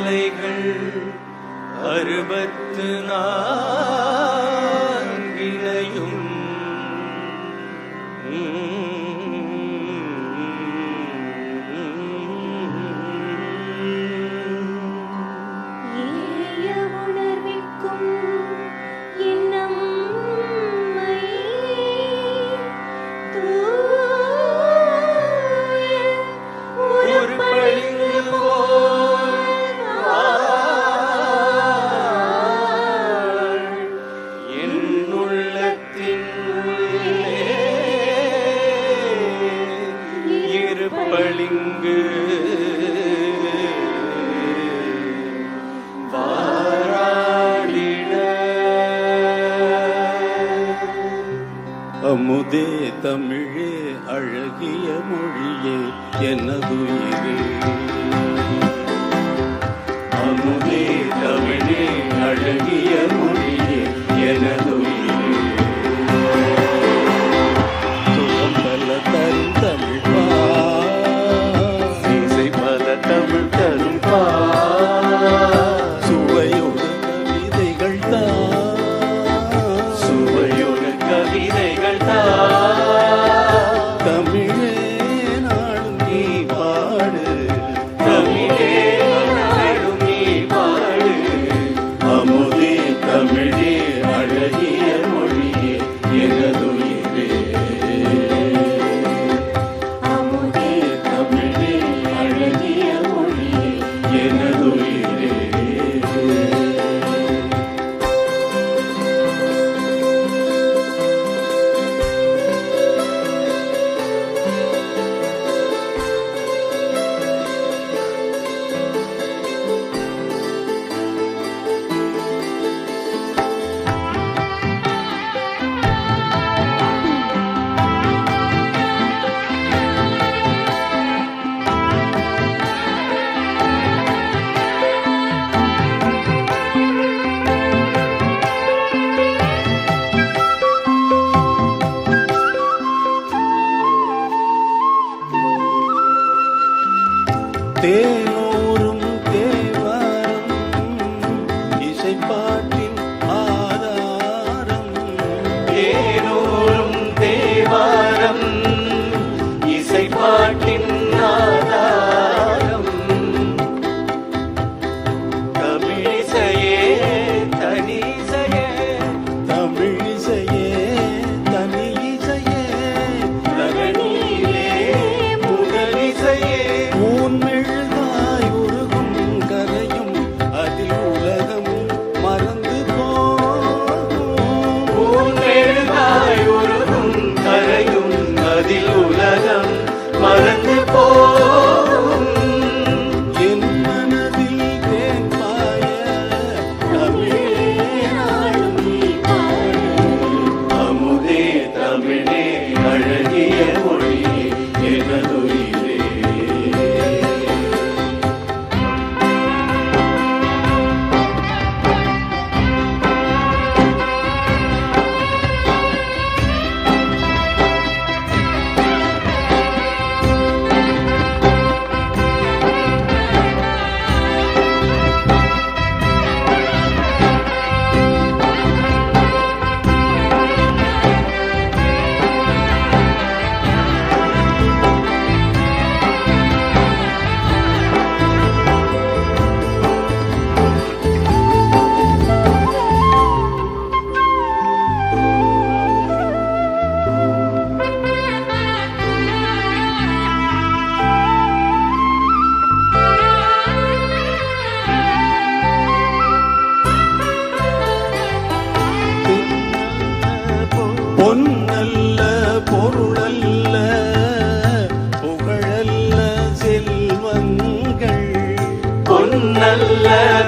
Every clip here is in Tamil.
அலைகள் அறுபத்து நாள் இங்கு அமுதே தமிழே அழகிய மொழியே எனதுயிரே. அமுதே தமிழே அழகிய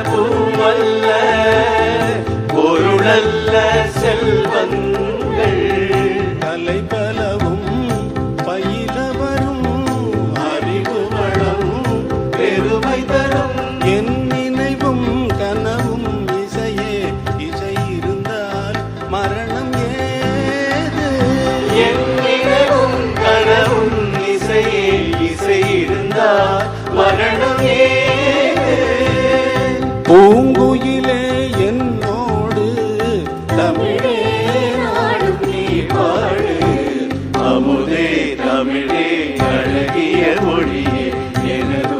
ಪ್ರಭು பூங்குயிலே என்னோடு தமிழே. நாடும் நீ பாடு அமுதே தமிழே அழகிய மொழியே எனது